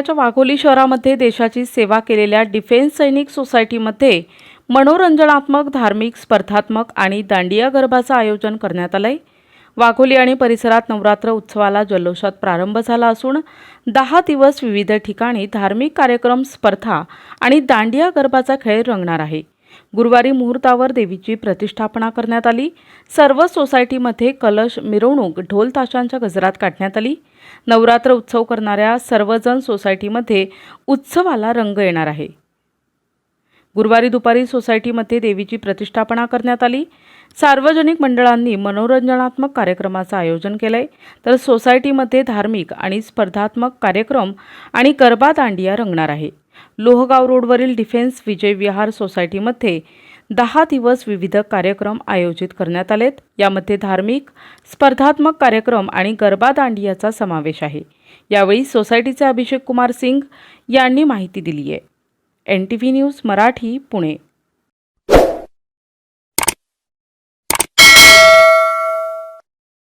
महाराष्ट्राच्या वाघोली शहरामध्ये देशाची सेवा केलेल्या डिफेन्स सैनिक सोसायटीमध्ये मनोरंजनात्मक धार्मिक स्पर्धात्मक आणि दांडिया गरबाचं आयोजन करण्यात आलंय. वाघोली आणि परिसरात नवरात्र उत्सवाला जल्लोषात प्रारंभ झाला असून दहा दिवस विविध ठिकाणी धार्मिक कार्यक्रम स्पर्धा आणि दांडिया गरबाचा खेळ रंगणार आहे. गुरुवारी मुहूर्तावर देवीची प्रतिष्ठापना करण्यात आली. सर्व सोसायटीमध्ये कलश मिरवणूक ढोल ताशांच्या गजरात काढण्यात आली. नवरात्र उत्सव करणाऱ्या सर्वजण सोसायटीमध्ये उत्सवाला रंग येणार आहे. गुरुवारी दुपारी सोसायटीमध्ये देवीची प्रतिष्ठापना करण्यात आली. सार्वजनिक मंडळांनी मनोरंजनात्मक कार्यक्रमाचं आयोजन केलंय. तर सोसायटीमध्ये धार्मिक आणि स्पर्धात्मक कार्यक्रम आणि गरबा दांडिया रंगणार आहे. लोहगाव रोडवरील डिफेन्स विजय विहार सोसायटीमध्ये दहा दिवस विविध कार्यक्रम आयोजित करण्यात आलेत. यामध्ये धार्मिक स्पर्धात्मक कार्यक्रम आणि गरबा दांडियाचा समावेश आहे. यावेळी सोसायटीचे अभिषेक कुमार सिंग यांनी माहिती दिली आहे. N T V news Marathi Pune.